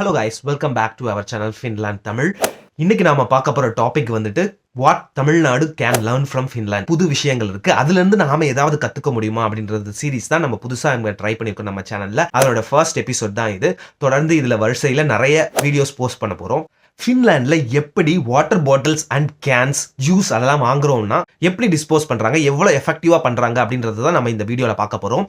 Hello guys welcome back to our channel Finland Tamil இன்னைக்கு நாம பார்க்க போற டாபிக் வந்துட்டு what Tamil Nadu can learn from Finland புது விஷயங்கள் இருக்கு. அதுல இருந்து நாம ஏதாவது கத்துக்க முடியுமா அப்படின்றது சீரிஸ் தான் நம்ம புதுசா இங்க ட்ரை பண்ணிருக்கோம் நம்ம சேனல்ல அதோட ஃபர்ஸ்ட் எபிசோட் தான் இது. தொடர்ந்து இதுல வரிசையில நிறைய வீடியோஸ் போஸ்ட் பண்ண போறோம். ஃபின்லாண்டில் எப்படி water bottles and cans juice அதெல்லாம் வாங்குறோம்னா எப்படி டிஸ்போஸ் பண்ணுறாங்க எவ்வளோ எஃபெக்டிவாக பண்ணுறாங்க அப்படின்றது தான் நம்ம இந்த வீடியோவில் பார்க்க போகிறோம்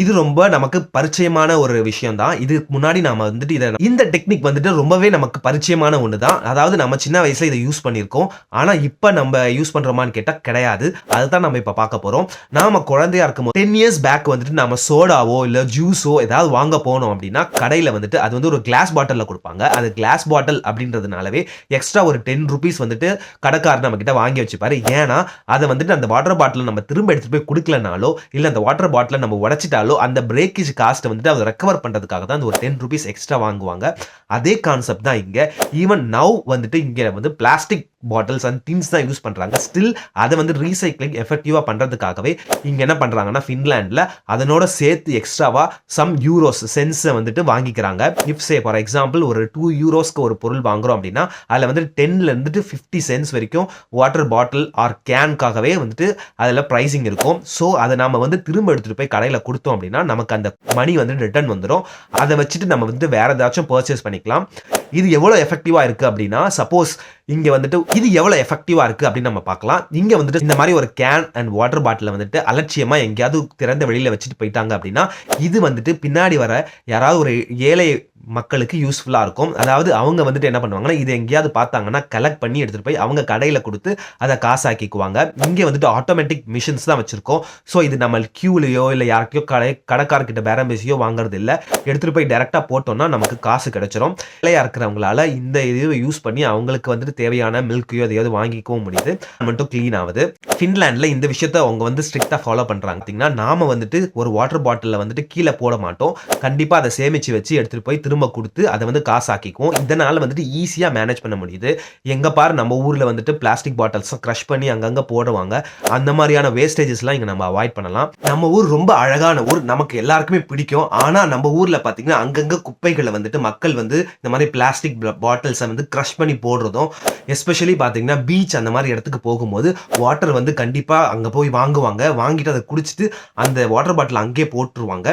இது ரொம்ப நமக்கு பரிச்சயமான ஒரு விஷயம் தான் இதுக்கு முன்னாடி நாம் வந்துட்டு இதை இந்த டெக்னிக் வந்துட்டு ரொம்பவே நமக்கு பரிச்சயமான ஒன்று தான் அதாவது நம்ம சின்ன வயசில் இதை யூஸ் பண்ணியிருக்கோம். ஆனால் இப்போ நம்ம யூஸ் பண்ணுறோமான்னு கேட்டால் கிடையாது. அதுதான் நம்ம இப்போ பார்க்க போகிறோம் நாம் குழந்தையா இருக்கும் டென் இயர்ஸ் பேக் வந்துட்டு நம்ம சோடாவோ இல்லை ஜூஸோ ஏதாவது வாங்க போனோம் அப்படின்னா கடையில் வந்துட்டு அது வந்து ஒரு கிளாஸ் பாட்டிலில் கொடுப்பாங்க. அது கிளாஸ் பாட்டில் அப்படின்றது அப்படின்றதுனாலவே எக்ஸ்ட்ரா ஒரு டென் ருபீஸ் வந்துட்டு கடைக்காரர் நம்ம கிட்ட வாங்கி வச்சுப்பாரு. ஏன்னா அதை வந்துட்டு அந்த வாட்டர் பாட்டில் நம்ம திரும்ப எடுத்துட்டு போய் கொடுக்கலனாலோ இல்லை அந்த வாட்டர் பாட்டிலை நம்ம உடைச்சிட்டாலோ அந்த பிரேக்கேஜ் காஸ்ட்டை வந்துட்டு அதை ரெக்கவர் பண்ணுறதுக்காக தான் அந்த ஒரு டென் ருபீஸ் எக்ஸ்ட்ரா வாங்குவாங்க. அதே கான்செப்ட் தான் இங்கே. ஈவன் நவ் வந்துட்டு இங்கே வந்து பிளாஸ்டிக் பாட்டில்ஸ் அண்ட் டின்ஸ் தான் யூஸ் பண்ணுறாங்க ஸ்டில் அதை வந்து ரீசைக்ளிங் எஃபெக்டிவாக பண்ணுறதுக்காகவே இங்கே என்ன பண்ணுறாங்கன்னா ஃபின்லாண்டில் அதனோட சேர்த்து எக்ஸ்ட்ராவாக சம் யூரோஸ் சென்ஸை வந்துட்டு வாங்கிக்கிறாங்க. இஃப் சே ஃபார் எக்ஸாம்பிள் ஒரு டூ யூரோஸ்க்கு ஒரு பொருள் வாங்குறோம் அப்படின்னா அதில் வந்து டென்லேருந்துட்டு ஃபிஃப்டி சென்ஸ் வரைக்கும் வாட்டர் பாட்டில் ஆர் கேனுக்காகவே வந்துட்டு அதில் ப்ரைஸிங் இருக்கும். ஸோ அதை நம்ம வந்து திரும்ப எடுத்துகிட்டு போய் கடையில் கொடுத்தோம் அப்படின்னா நமக்கு அந்த மணி வந்து ரிட்டர்ன் வந்துடும் அதை வச்சுட்டு நம்ம வந்து வேறு ஏதாச்சும் பர்ச்சேஸ் பண்ணிக்கலாம். இது எவ்வளோ எஃபெக்டிவாக இருக்குது அப்படின்னா சப்போஸ் இங்கே வந்துட்டு இது எவ்வளோ எஃபெக்டிவாக இருக்குது அப்படின்னு நம்ம பார்க்கலாம். இங்கே வந்துட்டு இந்த மாதிரி ஒரு கேன் அண்ட் வாட்டர் பாட்டிலை வந்துட்டு அலட்சியமாக எங்கேயாவது திறந்த வெளியில் வச்சுட்டு போயிட்டாங்க அப்படின்னா இது வந்துட்டு பின்னாடி வர யாராவது ஒரு ஏழை மக்களுக்கு யூஸ்ஃபுல்லாக இருக்கும். அதாவது அவங்க வந்துட்டு என்ன பண்ணுவாங்கன்னா இது எங்கேயாவது பார்த்தாங்கன்னா கலெக்ட் பண்ணி எடுத்துகிட்டு போய் அவங்க கடையில் கொடுத்து அதை காசாக்கிக்குவாங்க. இங்கே வந்துட்டு ஆட்டோமேட்டிக் மிஷின்ஸ் தான் வச்சுருக்கோம். ஸோ இது நம்ம கியூலையோ இல்லை யாருக்கையோ கடை கடைக்காரர்கிட்ட பேரம் பேசியோ வாங்குறது இல்லை. எடுத்துகிட்டு போய் டேரெக்டாக போட்டோம்னா நமக்கு காசு கிடைச்சிரும். இல்லையா இருக்கிறவங்களால இந்த இதை யூஸ் பண்ணி அவங்களுக்கு வந்துட்டு தேவையான மில்க்கையோ எதையாவது வாங்கிக்கவும் முடியுது. மட்டும் க்ளீன் ஆகுது. ஃபின்லாண்டில் இந்த விஷயத்த அவங்க வந்து ஸ்ட்ரிக்டாக ஃபாலோ பண்ணுறாங்க பார்த்தீங்கன்னா நாம் வந்துட்டு ஒரு வாட்டர் பாட்டிலில் வந்துட்டு கீழே போட மாட்டோம். கண்டிப்பாக அதை சேமித்து வச்சு எடுத்துகிட்டு போய் திரும்ப கொடுத்து அதை வந்து காசாக்கிக்குவோம். இதனால் வந்துட்டு ஈஸியாக மேனேஜ் பண்ண முடியுது. எங்கே பாரு நம்ம ஊரில் வந்துட்டு பிளாஸ்டிக் பாட்டில்ஸை க்ரஷ் பண்ணி அங்கங்கே போடுவாங்க. அந்த மாதிரியான வேஸ்டேஜஸ்லாம் இங்கே நம்ம அவாய்ட் பண்ணலாம். நம்ம ஊர் ரொம்ப அழகான ஊர். நமக்கு எல்லாருக்குமே பிடிக்கும். ஆனால் நம்ம ஊரில் பார்த்தீங்கன்னா அங்கங்கே குப்பைகளை வந்துட்டு மக்கள் வந்து இந்த மாதிரி பிளாஸ்டிக் பாட்டில்ஸை வந்து க்ரஷ் பண்ணி போடுறதும் எஸ்பெஷலி பார்த்தீங்கன்னா பீச் அந்த மாதிரி இடத்துக்கு போகும்போது வாட்டர் வந்து கண்டிப்பாக அங்கே போய் வாங்குவாங்க. வாங்கிட்டு அதை குடிச்சிட்டு அந்த வாட்டர் பாட்டில் அங்கேயே போட்டுருவாங்க.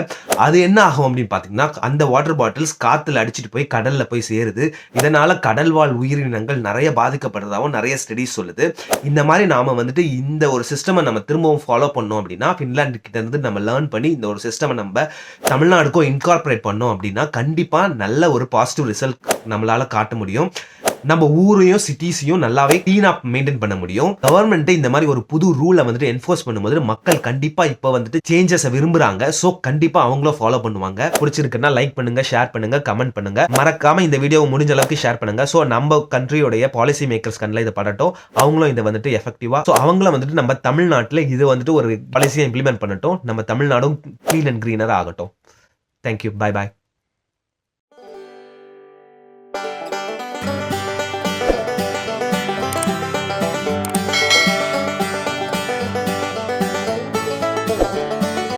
அது என்ன ஆகும் அப்படின்னு பார்த்தீங்கன்னா அந்த வாட்டர் பாட்டில்ஸ் காற்றுல அடிச்சிட்டு போய் கடலில் போய் சேருது. இதனால் கடல் வாழ் உயிரினங்கள் நிறைய பாதிக்கப்படுறதாகவும் நிறைய ஸ்டடிஸ் சொல்லுது. இந்த மாதிரி நாம் வந்துட்டு இந்த ஒரு சிஸ்டமை நம்ம திரும்பவும் ஃபாலோ பண்ணோம் அப்படின்னா ஃபின்லாண்டு கிட்டேருந்து நம்ம லேர்ன் பண்ணி இந்த ஒரு சிஸ்டமை நம்ம தமிழ்நாடுக்கும் இன்கார்பரேட் பண்ணோம் அப்படின்னா கண்டிப்பாக நல்ல ஒரு பாசிட்டிவ் ரிசல்ட் நம்மளால் காட்ட முடியும். நம்ம ஊரையும் சிட்டிஸையும் நல்லாவே க்ளீனாக மெயின்டைன் பண்ண முடியும். கவர்மெண்ட் இந்த மாதிரி ஒரு புது ரூலை வந்துட்டு என்ஃபோர்ஸ் பண்ணும்போது மக்கள் கண்டிப்பாக இப்போ வந்துட்டு சேஞ்சஸை விரும்புகிறாங்க ஸோ கண்டிப்பாக அவங்களும் ஃபாலோ பண்ணுவாங்க. பிடிச்சிருக்குன்னா லைக் பண்ணுங்க ஷேர் பண்ணுங்க கமெண்ட் பண்ணுங்க. மறக்காம இந்த வீடியோ முடிஞ்ச அளவுக்கு ஷேர் பண்ணுங்க. ஸோ நம்ம கண்ட்ரியோடைய பாலிசி மேக்கர்ஸ் கண்ணில் இதை படட்டும். அவங்களும் இதை வந்துட்டு எஃபெக்டிவா ஸோ அவங்களும் வந்துட்டு நம்ம தமிழ்நாட்டில் இது வந்துட்டு ஒரு பாலிசியை இம்ப்ளிமெண்ட் பண்ணட்டும். நம்ம தமிழ்நாடும் க்ளீன் அண்ட் க்ரீனர் ஆகட்டும். Thank you bye bye